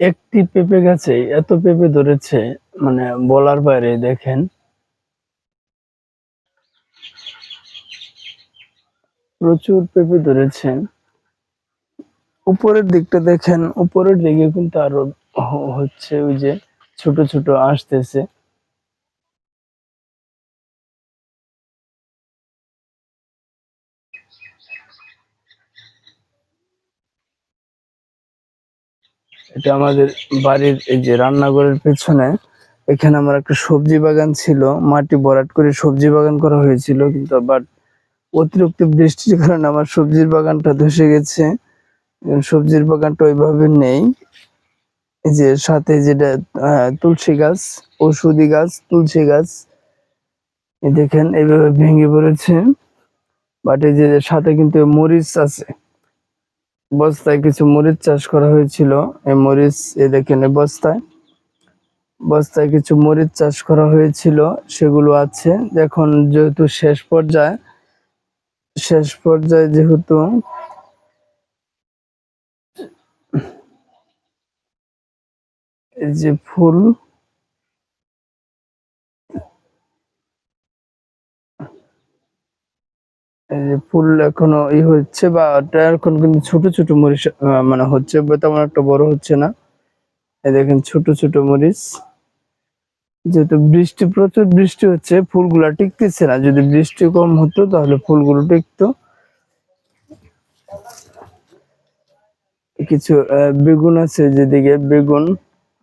একটি পেঁপে গাছে এত পেঁপে ধরেছে মানে বলার বাইরে দেখেন। প্রচুর পেঁপে ধরেছে উপরের দিকটা দেখেন, উপরের দিকে কিন্তু আরও হচ্ছে ওই যে ছোট ছোট আসতেছে। এটা আমাদের বাড়ির এই যে রান্নাঘরের পেছনে, এখানে আমার একটা সবজি বাগান ছিল। মাটি ভরাট করে সবজি বাগান করা হয়েছিল, কিন্তু বাট অতিরিক্ত বৃষ্টির কারণে আমার সবজির বাগানটা ধসে গেছে। সবজির বাগানটা ওইভাবে নেই। যে সাথে যেটা তুলসী গাছ, ওষুধি গাছ, তুলসী গাছ দেখেন এইভাবে ভেঙে পড়েছে। বাট এই যে সাথে কিন্তু মরিচ আছে। বস্তায় কিছু মরিচ চাষ করা হয়েছিল। এই মরিচ এ দেখেন বস্তায়। বস্তায় কিছু মরিচ চাষ করা হয়েছিল, সেগুলো আছে। এখন যেহেতু শেষ পর্যায়ে শেষ পর্যায়ে যেহেতু এই যে ফুল এই যে ফুল এখনও ই হচ্ছে বা এখন কিন্তু ছোট ছোট মরিচ মানে হচ্ছে তেমন একটা বড় হচ্ছে না। এই দেখেন ছোট ছোট মরিচ। যেহেতু বৃষ্টি, প্রচুর বৃষ্টি হচ্ছে, ফুলগুলা টিকতেছে না। যদি বৃষ্টি কম হতো, তাহলে ফুলগুলো টিকতো। কিছু বেগুন আছে যেদিকে, বেগুন।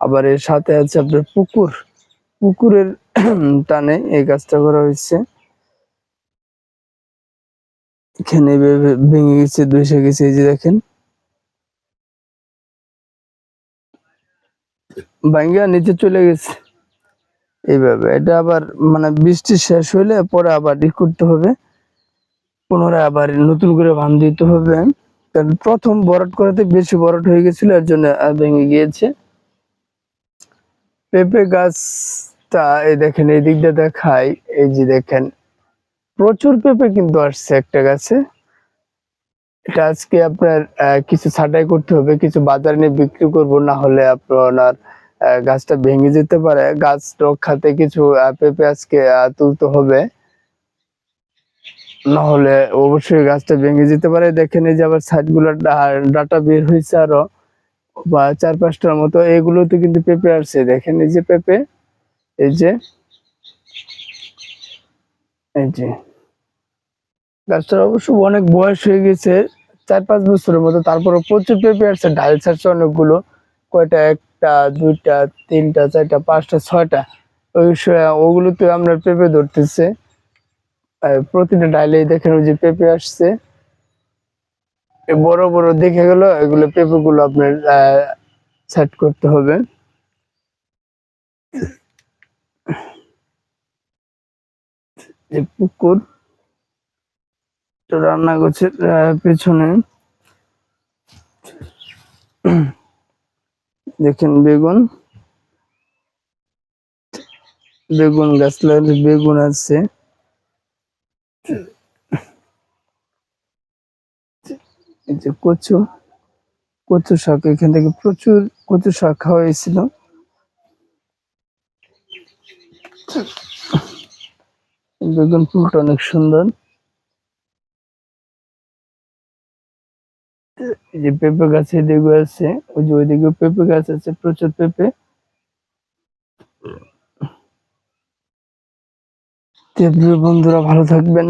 আবার এর সাথে আছে আপনার পুকুর। পুকুরের টানে এই গাছটা করা হয়েছে। এখানে ভেঙে গেছে, ধসে গেছে, এই যে দেখেন। ভাঙ্গা নিচে চলে গেছে। এইভাবে, এটা আবার মানে বৃষ্টি শেষ হইলে পরে আবার ই করতে হবে। পুনরায় আবার নতুন করে বান দিতে হবে। কারণ প্রথম বরট করাতে বেশি বরট হয়ে গেছিল, এর জন্য ভেঙে গিয়েছে। পেঁপে গাছটা, এই দেখেন, এই দিকটা দেখায় এই যে দেখেন প্রচুর পেঁপে কিন্তু আসছে একটা গাছে। এটা আজকে আপনার কিছু ছাঁটাই করতে হবে, কিছু বাজারে নিয়ে বিক্রি করব, না হলে আপনার গাছটা ভেঙে যেতে পারে। গাছ রক্ষাতে কিছু পেঁপে আজকে তুলতে হবে। না হলে অবশ্যই গাছটা ভেঙে যেতে পারে। দেখেন এই যে আবার সাইডগুলো ডাটা বের হয়েছে আরও। বা চার পাঁচটার মতো, এগুলোতে কিন্তু পেঁপে আসছে। দেখেন এই যে পেঁপে, এই যে এই যে। গাছটার অবশ্য অনেক বয়স হয়ে গেছে, চার পাঁচ বছরের মতো। তারপরে প্রচুর পেঁপে আসছে ডাল ছাড়ছে অনেকগুলো। কয়টা, একটা, দুইটা, তিনটা, চারটা, পাঁচটা, ছয়টা। ওই ওগুলোতে আমরা পেঁপে ধরতেছে। প্রতিটা ডালে দেখেন ওই যে পেঁপে আসছে। বড় বড় দেখে গেল, এগুলো পেঁপে গুলো আপনার সেট করতে হবে। এই পুকুর রান্না করছে পেছনে। দেখেন বেগুন। বেগুন গাছ বেগুন আছে। যে কচু কচু শাক, এখান থেকে প্রচুর কচু শাক খাওয়া হয়েছিল। বেগুন ফুলটা অনেক সুন্দর। যে পেঁপে গাছে এদিকে আছে, ওই যে ওইদিকে পেঁপে গাছ আছে, প্রচুর পেঁপে। বন্ধুরা, ভালো থাকবেন।